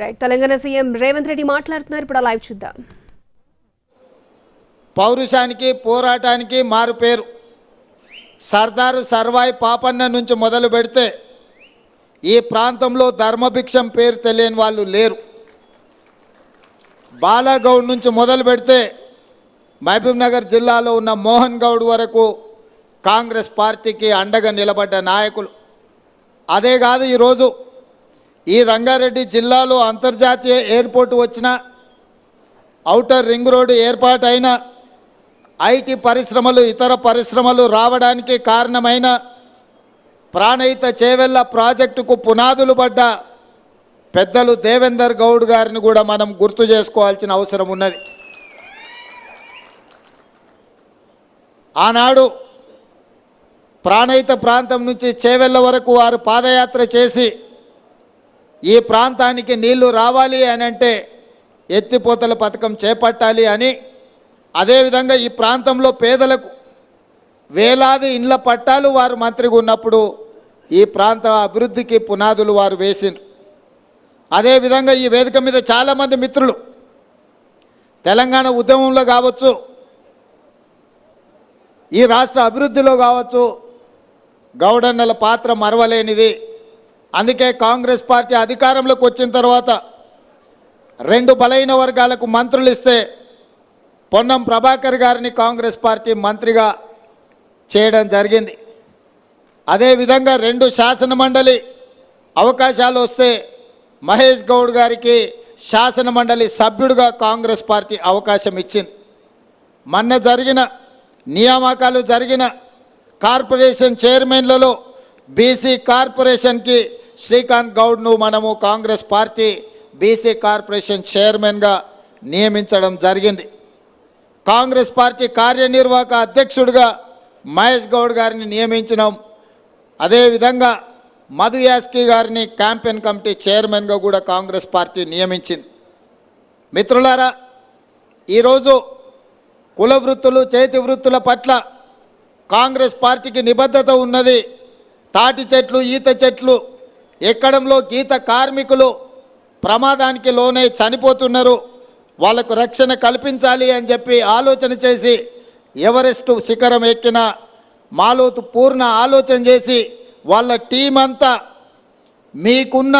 Right Telangana CM Revanth Reddy మాట్లాడుతున్నారు. ఇప్పుడు live చూద్దాం. పౌరుషానికి పోరాటానికి మారు పేరు. సర్దారు సర్వాయి పాపన్న నుంచి మొదలు పెడితే ఈ ప్రాంతంలో ధర్మభిక్షం పేరు తెలియని వాళ్ళు లేరు. బాలాగౌడ్ నుంచి మొదలు పెడితే మహబూబ్నగర్ జిల్లాలో ఉన్న మోహన్ గౌడ్ వరకు కాంగ్రెస్ పార్టీకి అండగా నిలబడ్డ నాయకులు. అదే కాదు ఈరోజు ఈ రంగారెడ్డి జిల్లాలో అంతర్జాతీయ ఎయిర్పోర్ట్ వచ్చిన ఔటర్ రింగ్ రోడ్డు ఏర్పాటైన ఐటీ పరిశ్రమలు ఇతర పరిశ్రమలు రావడానికి కారణమైన ప్రాణహిత చేవెళ్ళ ప్రాజెక్టుకు పునాదులు పడ్డ పెద్దలు దేవేందర్ గౌడ్ గారిని కూడా మనం గుర్తు చేసుకోవాల్సిన అవసరం ఉన్నది. ఆనాడు ప్రాణహిత ప్రాంతం నుంచి చేవెళ్ళ వరకు వారు పాదయాత్ర చేసి ఈ ప్రాంతానికి నీళ్ళు రావాలి అని అంటే ఎత్తిపోతల పథకం చేపట్టాలి అని. అదేవిధంగా ఈ ప్రాంతంలో పేదలకు వేలాది ఇండ్ల పట్టాలు వారు మంత్రిగా ఉన్నప్పుడు ఈ ప్రాంత అభివృద్ధికి పునాదులు వారు వేసిండ్రు. అదేవిధంగా ఈ వేదిక మీద చాలామంది మిత్రులు తెలంగాణ ఉద్యమంలో కావచ్చు ఈ రాష్ట్ర అభివృద్ధిలో కావచ్చు గౌడన్నల పాత్ర మరవలేనిది. అందుకే కాంగ్రెస్ పార్టీ అధికారంలోకి వచ్చిన తర్వాత రెండు బలైన వర్గాలకు మంత్రులు ఇస్తే పొన్నం ప్రభాకర్ గారిని కాంగ్రెస్ పార్టీ మంత్రిగా చేయడం జరిగింది. అదేవిధంగా రెండు శాసన మండలి అవకాశాలు వస్తే మహేష్ గౌడ్ గారికి శాసన మండలి సభ్యుడిగా కాంగ్రెస్ పార్టీ అవకాశం ఇచ్చింది. మొన్న జరిగిన నియామకాలు జరిగిన కార్పొరేషన్ చైర్మన్లలో బీసీ కార్పొరేషన్కి శ్రీకాంత్ గౌడ్ను మనము కాంగ్రెస్ పార్టీ బీసీ కార్పొరేషన్ చైర్మన్గా నియమించడం జరిగింది. కాంగ్రెస్ పార్టీ కార్యనిర్వాహక అధ్యక్షుడిగా మహేష్ గౌడ్ గారిని నియమించినాం. అదేవిధంగా మధు యాస్కి గారిని క్యాంపెయిన్ కమిటీ చైర్మన్గా కూడా కాంగ్రెస్ పార్టీ నియమించింది. మిత్రులారా ఈరోజు కుల వృత్తులు చేతి వృత్తుల పట్ల కాంగ్రెస్ పార్టీకి నిబద్ధత ఉన్నది. తాటి చెట్లు ఈత చెట్లు ఎక్కడంలో గీత కార్మికులు ప్రమాదానికి లోనై చనిపోతున్నారు. వాళ్ళకు రక్షణ కల్పించాలి అని చెప్పి ఆలోచన చేసి ఎవరెస్టు శిఖరం ఎక్కిన మాలోతు పూర్ణ ఆలోచన చేసి వాళ్ళ టీం అంతా మీకున్న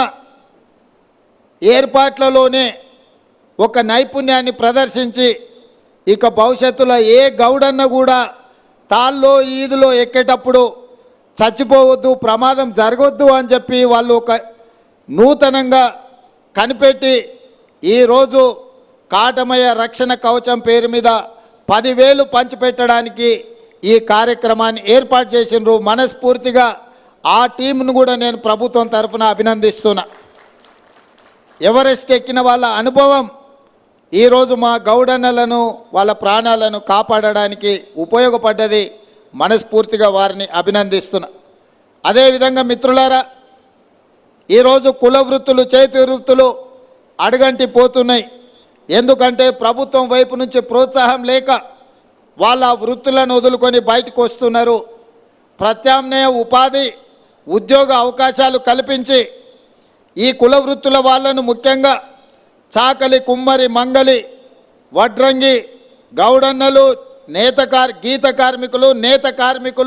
ఏర్పాట్లలోనే ఒక నైపుణ్యాన్ని ప్రదర్శించి ఇక భవిష్యత్తులో ఏ గౌడన్న కూడా తాల్లో ఈదులో ఎక్కేటప్పుడు చచ్చిపోవద్దు ప్రమాదం జరగొద్దు అని చెప్పి వాళ్ళు ఒక నూతనంగా కనిపెట్టి ఈరోజు కాటమయ రక్షణ కవచం పేరు మీద పదివేలు పంచిపెట్టడానికి ఈ కార్యక్రమాన్ని ఏర్పాటు చేసిండ్రు. మనస్ఫూర్తిగా ఆ టీంను కూడా నేను ప్రభుత్వం తరఫున అభినందిస్తున్నా. ఎవరెస్ట్ ఎక్కిన వాళ్ళ అనుభవం ఈరోజు మా గౌడన్నలను వాళ్ళ ప్రాణాలను కాపాడడానికి ఉపయోగపడ్డది. మనస్ఫూర్తిగా వారిని అభినందిస్తున్నా. అదేవిధంగా మిత్రులారా ఈరోజు కుల వృత్తులు చేతి వృత్తులు అడగంటి పోతున్నాయి. ఎందుకంటే ప్రభుత్వం వైపు నుంచి ప్రోత్సాహం లేక వాళ్ళ వృత్తులను వదులుకొని బయటకు వస్తున్నారు. ప్రత్యామ్నాయ ఉపాధి ఉద్యోగ అవకాశాలు కల్పించి ఈ కుల వృత్తుల వాళ్ళను ముఖ్యంగా చాకలి కుమ్మరి మంగలి వడ్రంగి గౌడన్నలు నేత కార్ గీత కార్మికులు నేత కార్మికులు